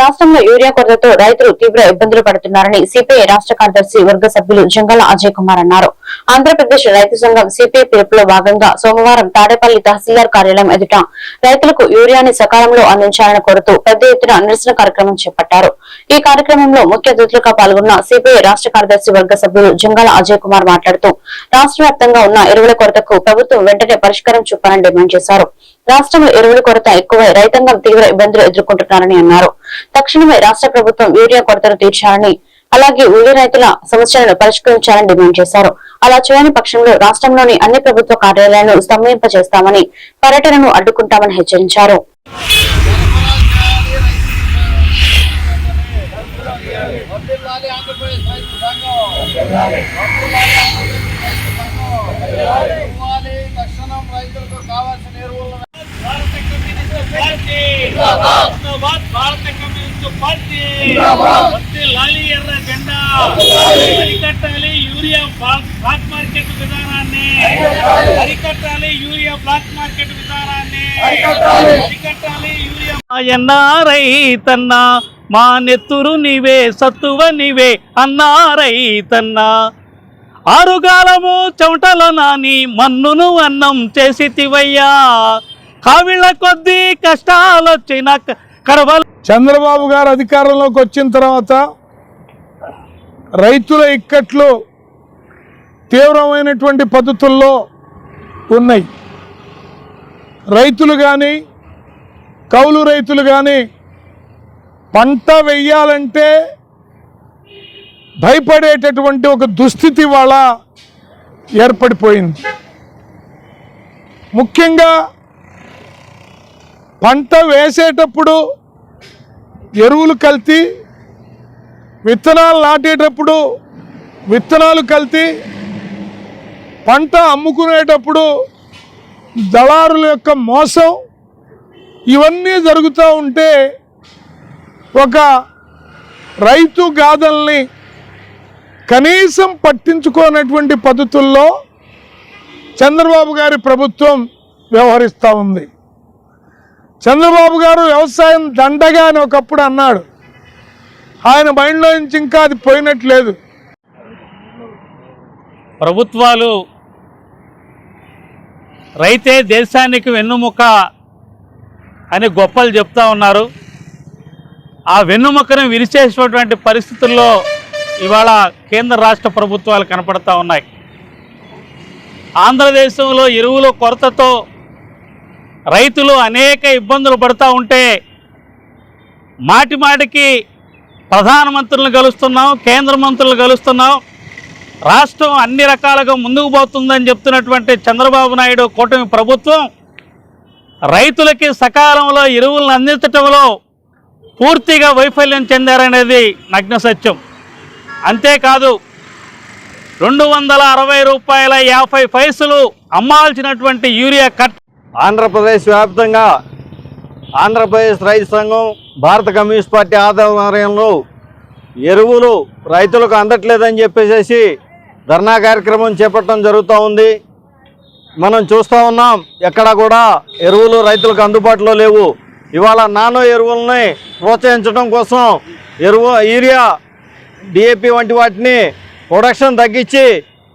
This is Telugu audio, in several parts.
రాష్ట్రంలో యూరియా కొరతతో రైతులు తీవ్ర ఇబ్బందులు పడుతున్నారని సిపిఐ రాష్ట్ర కార్యదర్శి వర్గ సభ్యులు జంగాల అజయ్ కుమార్ అన్నారు. ఆంధ్రప్రదేశ్ రైతు సంఘం సిపిఐ పిలుపులో భాగంగా సోమవారం తాడేపల్లి తహసీల్దార్ కార్యాలయం ఎదుట రైతులకు యూరియాని సకాలంలో అందించాలని కోరుతూ పెద్ద ఎత్తున నిరసన కార్యక్రమం చేపట్టారు. ఈ కార్యక్రమంలో ముఖ్య అతిథులుగా పాల్గొన్న సిపిఐ రాష్ట్ర కార్యదర్శి వర్గ సభ్యులు జంగాల అజయ్ కుమార్ మాట్లాడుతూ రాష్ట్ర ఉన్న ఎరువుల కొరతకు ప్రభుత్వం వెంటనే పరిష్కారం చూపాలని డిమాండ్ చేశారు. రాష్ట్రంలో ఎరువుల కొరత ఎక్కువై రైతాంగం తీవ్ర ఇబ్బందులు ఎదుర్కొంటున్నారని అన్నారు తక్షణమే రాష్ట్ర ప్రభుత్వం యూరియా కొరతను తీర్చాలని అలాగే ఉల్లి రైతుల సమస్యలను పరిష్కరించాలని డిమాండ్ చేశారు అలా చేయని పక్షంలో రాష్ట్రంలోని అన్ని ప్రభుత్వ కార్యాలయాలను స్తంభింపజేస్తామని పర్యటనను అడ్డుకుంటామని హెచ్చరించారు వర్ధిల్లాలి ఆంధ్రప్రదేశ్ రైతు సంఘం వర్ధిల్లాలి ఆంధ్రప్రదేశ్ రైతు సంఘం ఇవ్వాలి తక్షణం రైతులకు కావాల్సిన ఎరువులను భారత కమ్యూనిస్ట్ పార్టీ జిందాబాద్ భారత కమ్యూనిస్ట్ పార్టీ. వస్తే లాలి ఎర్ర జెండా. అరికట్టాలి యూరియా బ్లా- బ్లాక్ మార్కెట్ విధానాన్ని. అరికట్టాలి. యూరియా బ్లాక్ మార్కెట్ విధానాన్ని. అరికట్టాలి. యూరియా. ఎన్నారైతన్నా మా నెత్తురు నీవే సత్తువ నీవే అన్నారైతన్నా ఆరుగాలము చెమటలో నాని మన్నును అన్నం చేసితివయ్యా కావిళ్ళ కొద్దీ కష్టాలు వచ్చిన కడవల చంద్రబాబు గారు అధికారంలోకి వచ్చిన తర్వాత రైతుల ఇక్కట్లు తీవ్రమైనటువంటి పద్ధతుల్లో ఉన్నాయి. రైతులు కానీ కౌలు రైతులు కానీ పంట వెయ్యాలంటే భయపడేటటువంటి ఒక దుస్థితి వాళ్ళ ఏర్పడిపోయింది. ముఖ్యంగా పంట వేసేటప్పుడు ఎరువులు కల్తీ విత్తనాలు నాటేటప్పుడు విత్తనాలు కల్తీ పంట అమ్ముకునేటప్పుడు దళారుల యొక్క మోసం ఇవన్నీ జరుగుతూ ఉంటే ఒక రైతు గాథల్ని కనీసం పట్టించుకోనటువంటి పద్ధతుల్లో చంద్రబాబు గారి ప్రభుత్వం వ్యవహరిస్తూ ఉంది. చంద్రబాబు గారు వ్యవసాయం దండగా అని ఒకప్పుడు అన్నాడు. ఆయన మైండ్లో నుంచి ఇంకా అది పోయినట్లేదు. ప్రభుత్వాలు రైతే దేశానికి వెన్నుముక అని గొప్పలు చెప్తా ఉన్నారు. ఆ వెన్నుముకను విరిచేసినటువంటి పరిస్థితుల్లో ఇవాళ కేంద్ర రాష్ట్ర ప్రభుత్వాలు కనపడతా ఉన్నాయి. ఆంధ్రదేశంలో ఎరువుల కొరతతో రైతులు అనేక ఇబ్బందులు పడుతూ ఉంటే మాటి మాటికి ప్రధానమంత్రులను కలుస్తున్నాం కేంద్ర మంత్రులు కలుస్తున్నాం. రాష్ట్రం అన్ని రకాలుగా ముందుకు పోతుందని చెప్తున్నటువంటి చంద్రబాబు నాయుడు కూటమి ప్రభుత్వం రైతులకి సకాలంలో ఎరువులను అందించటంలో పూర్తిగా వైఫల్యం చెందారనేది నగ్న సత్యం అంతేకాదు రెండు వందల అరవై రూపాయల యాభై పైసలు అమ్మాల్సినటువంటి యూరియా కట్ ఆంధ్రప్రదేశ్ వ్యాప్తంగా ఆంధ్రప్రదేశ్ రైతు సంఘం భారత కమ్యూనిస్ట్ పార్టీ ఆధ్వర్యంలో ఎరువులు రైతులకు అందట్లేదని చెప్పేసి ధర్నా కార్యక్రమం చేపట్టడం జరుగుతూ ఉంది. మనం చూస్తూ ఉన్నాం ఎక్కడ కూడా ఎరువులు రైతులకు అందుబాటులో లేవు. ఇవాళ నానో ఎరువులని ప్రోత్సహించడం కోసం ఎరువు యూరియా డిఏపి వంటి వాటిని ప్రొడక్షన్ తగ్గించి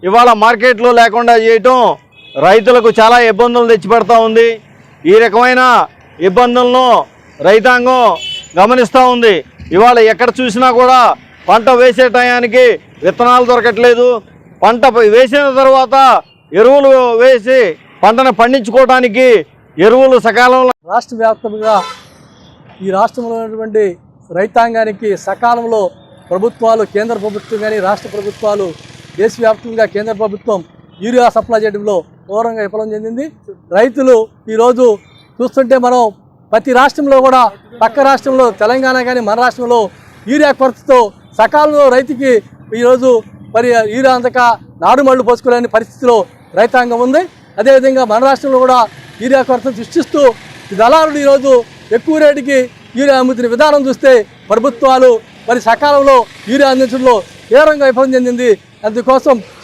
ఇవాళ మార్కెట్లో లేకుండా చేయటం రైతులకు చాలా ఇబ్బందులు తెచ్చిపెడతా ఉంది. ఈ రకమైన ఇబ్బందులను రైతాంగం గమనిస్తూ ఉంది. ఇవాళ ఎక్కడ చూసినా కూడా పంట వేసే టయానికి విత్తనాలు దొరకట్లేదు. పంట వేసిన తర్వాత ఎరువులు వేసి పంటను పండించుకోవడానికి ఎరువులు సకాలంలో రాష్ట్ర వ్యాప్తంగా ఈ రాష్ట్రంలో ఉన్నటువంటి రైతాంగానికి సకాలంలో ప్రభుత్వాలు కేంద్ర ప్రభుత్వం కానీ రాష్ట్ర ప్రభుత్వాలు దేశవ్యాప్తంగా కేంద్ర ప్రభుత్వం యూరియా సప్లై చేయడంలో ఘోరంగా విఫలం చెందింది. రైతులు ఈరోజు చూస్తుంటే మనం ప్రతి రాష్ట్రంలో కూడా పక్క రాష్ట్రంలో తెలంగాణ కానీ మన రాష్ట్రంలో యూరియా కొరతతో సకాలంలో రైతుకి ఈరోజు మరి యూరియా అందక నాడుమళ్ళు పోసుకోలేని పరిస్థితిలో రైతాంగం ఉంది. అదేవిధంగా మన రాష్ట్రంలో కూడా యూరియా కొరత సృష్టిస్తూ ఈ దళారులు ఈరోజు ఎక్కువ రేటుకి యూరియా అమ్ముతున్న విధానం చూస్తే ప్రభుత్వాలు మరి సకాలంలో యూరియా అందించడంలో తీవ్రంగా విఫలం చెందింది. అందుకోసం